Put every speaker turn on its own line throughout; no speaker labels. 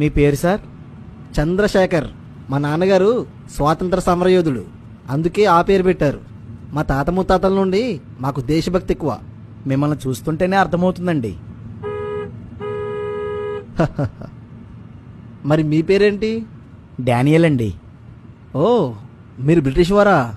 మీ పేరు సార్?
చంద్రశేఖర్. మా నాన్నగారు స్వాతంత్ర సమరయోధుడు అందుకే ఆ పేరు పెట్టారు. మా తాత ముత్తాతల నుండి మాకు దేశభక్తి ఎక్కువ.
మిమ్మల్ని చూస్తుంటేనే అర్థమవుతుందండి.
మరి మీ పేరేంటి?
డానియల్ అండి.
ఓ మీరు బ్రిటిష్ వారా?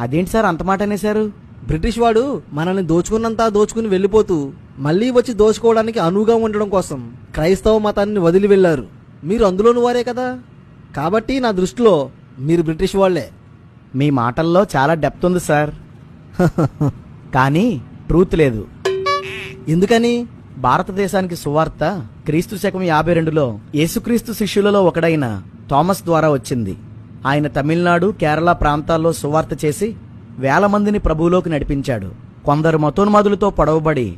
అదేంటి సార్ అంత మాట అనేశారు?
బ్రిటిష్ వాడు మనల్ని దోచుకున్నంత దోచుకుని వెళ్ళిపోతూ మళ్ళీ వచ్చి దోచుకోవడానికి అనువుగా ఉండడం కోసం క్రైస్తవ మతాన్ని వదిలి వెళ్ళారు. మీరు అందులోని వారే కదా? కాబట్టి నా దృష్టిలో మీరు బ్రిటిష్ వాళ్ళే.
మీ మాటల్లో చాలా డెప్త్ ఉంది సార్. కానీ ట్రూత్ లేదు.
ఎందుకని?
భారతదేశానికి సువార్త క్రీస్తు శకం యాభై రెండులో యేసుక్రీస్తు శిష్యులలో ఒకడైన థామస్ ద్వారా వచ్చింది. ఆయన తమిళనాడు కేరళ ప్రాంతాల్లో సువార్త చేసి వేల మందిని ప్రభువులోకి నడిపించాడు. కొందరు మతోన్మాదులతో పొడవబడి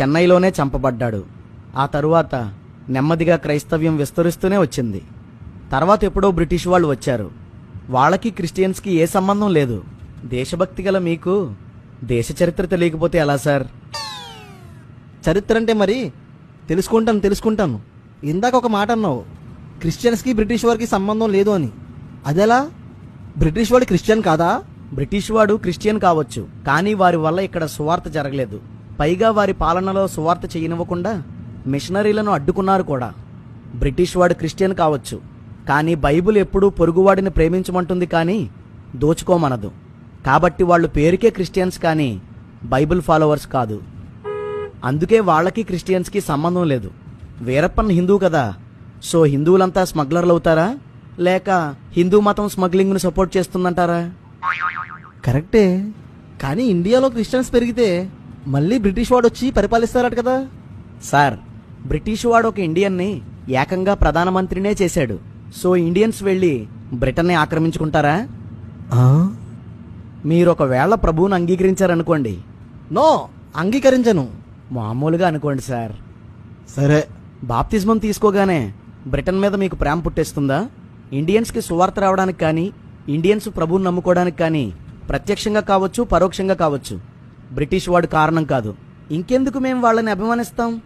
చెన్నైలోనే చంపబడ్డాడు. ఆ తరువాత నెమ్మదిగా క్రైస్తవ్యం విస్తరిస్తూనే వచ్చింది. తర్వాత ఎప్పుడో బ్రిటిష్ వాళ్ళు వచ్చారు. వాళ్ళకి క్రిస్టియన్స్కి ఏ సంబంధం లేదు. దేశభక్తి గల మీకు దేశ చరిత్ర తెలియకపోతే ఎలా సార్?
చరిత్ర అంటే మరి తెలుసుకుంటాను తెలుసుకుంటాను. ఇందాక ఒక మాట అన్నావు. క్రిస్టియన్స్కి బ్రిటిష్ వారికి సంబంధం లేదు అని. అదెలా? బ్రిటిష్ వాడు క్రిస్టియన్ కాదా?
బ్రిటిష్ వాడు క్రిస్టియన్ కావచ్చు కానీ వారి వల్ల ఇక్కడ సువార్త జరగలేదు. పైగా వారి పాలనలో సువార్త చేయనివ్వకుండా మిషనరీలను అడ్డుకున్నారు కూడా. బ్రిటిష్ వాడు క్రిస్టియన్ కావచ్చు కానీ బైబిల్ ఎప్పుడూ పొరుగువాడిని ప్రేమించమంటుంది కానీ దోచుకోమనదు. కాబట్టి వాళ్ళు పేరుకే క్రిస్టియన్స్ కానీ బైబిల్ ఫాలోవర్స్ కాదు. అందుకే వాళ్ళకి క్రిస్టియన్స్కి సంబంధం లేదు. వీరప్పన్ హిందూ కదా సో హిందువులంతా స్మగ్లర్లు అవుతారా లేక హిందూ మతం స్మగ్లింగ్ను సపోర్ట్ చేస్తుందంటారా?
కరెక్టే. కానీ ఇండియాలో క్రిస్టియన్స్ పెరిగితే మళ్ళీ బ్రిటిష్ వాడు వచ్చి పరిపాలిస్తారట కదా.
సార్ బ్రిటిష్ వాడు ఒక ఇండియన్ని ఏకంగా ప్రధానమంత్రినే చేశాడు. సో ఇండియన్స్ వెళ్ళి బ్రిటన్ని ఆక్రమించుకుంటారా? మీరు ఒకవేళ ప్రభువును అంగీకరించారనుకోండి.
నో అంగీకరించను.
మామూలుగా అనుకోండి సార్.
సరే.
బాప్తిజమం తీసుకోగానే బ్రిటన్ మీద మీకు ప్రేమ పుట్టేస్తుందా? ఇండియన్స్కి సువార్త రావడానికి కానీ ఇండియన్స్ ప్రభువుని నమ్ముకోవడానికి కానీ ప్రత్యక్షంగా కావచ్చు పరోక్షంగా కావచ్చు. బ్రిటిష్ వాడు కారణం కాదు. ఇంకెందుకు మేము వాళ్ళని అభిమానిస్తాం?